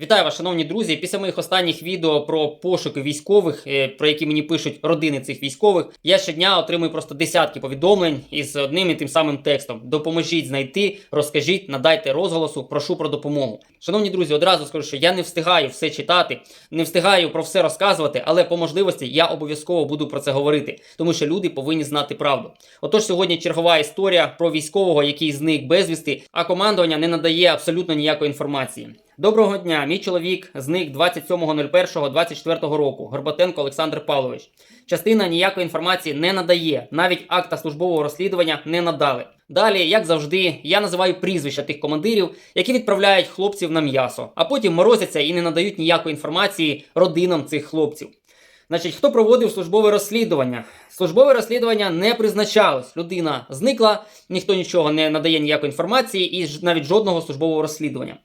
Вітаю вас, шановні друзі. Після моїх останніх відео про пошуки військових, е, про які мені пишуть родини цих військових, я щодня отримую просто десятки повідомлень із одним і тим самим текстом: допоможіть знайти, розкажіть, надайте розголосу, прошу про допомогу. Шановні друзі, одразу скажу, що я не встигаю все читати, не встигаю про все розказувати, але по можливості я обов'язково буду про це говорити, тому що люди повинні знати правду. Отож, сьогодні чергова історія про військового, який зник безвісти, а командування не надає абсолютно ніякої інформації. Доброго дня, мій чоловік зник 27.01.24 року. Горбатенко Олександр Павлович. Частина ніякої інформації не надає, навіть акта службового розслідування не надали. Далі, як завжди, я називаю прізвища тих командирів, які відправляють хлопців на м'ясо, а потім морозяться і не надають ніякої інформації родинам цих хлопців. Значить, хто проводив службове розслідування? Службове розслідування не призначалось. Людина зникла, ніхто нічого не надає ніякої інформації і навіть жодного службового розслідування.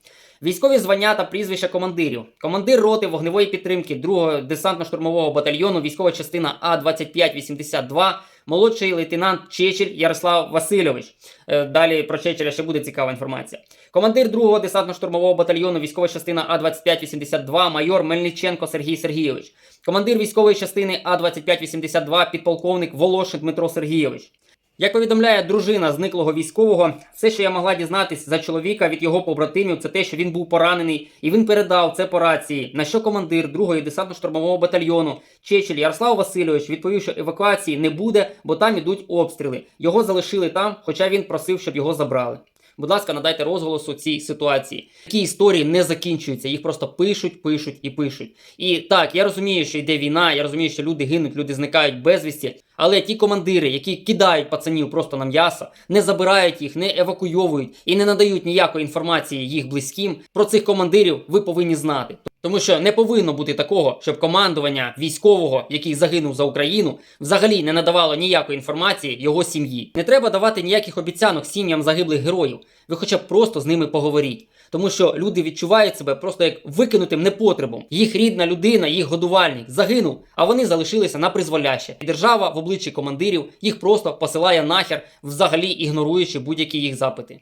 Військові звання та прізвища командирів. Командир роти вогневої підтримки 2-го десантно-штурмового батальйону, військова частина А-2582, молодший лейтенант Чечель Ярослав Васильович. Е, Далі про Чечеля ще буде цікава інформація. Командир 2-го десантно-штурмового батальйону, військова частина А-2582, майор Мельниченко Сергій Сергійович. Командир військової частини А-2582, підполковник Волошин Дмитро Сергійович. Як повідомляє дружина зниклого військового, все, що я могла дізнатись за чоловіка від його побратимів, це те, що він був поранений, і він передав це по рації. На що командир 2-ї десантно-штурмового батальйону Чечель Ярослав Васильович відповів, що евакуації не буде, бо там ідуть обстріли. Його залишили там, хоча він просив, щоб його забрали. Будь ласка, надайте розголосу цій ситуації. Такі історії не закінчуються, їх просто пишуть, пишуть і пишуть. І так, я розумію, що йде війна, я розумію, що люди гинуть, люди зникають безвісті. Але ті командири, які кидають пацанів просто на м'ясо, не забирають їх, не евакуйовують і не надають ніякої інформації їх близьким. Про цих командирів ви повинні знати. Тому що не повинно бути такого, щоб командування військового, який загинув за Україну, взагалі не надавало ніякої інформації його сім'ї. Не треба давати ніяких обіцянок сім'ям загиблих героїв. Ви хоча б просто з ними поговоріть. Тому що люди відчувають себе просто як викинутим непотребом. Їх рідна людина, їх годувальник загинув, а вони залишилися на призволяще. Держава в обличчі командирів їх просто посилає нахер, взагалі ігноруючи будь-які їх запити.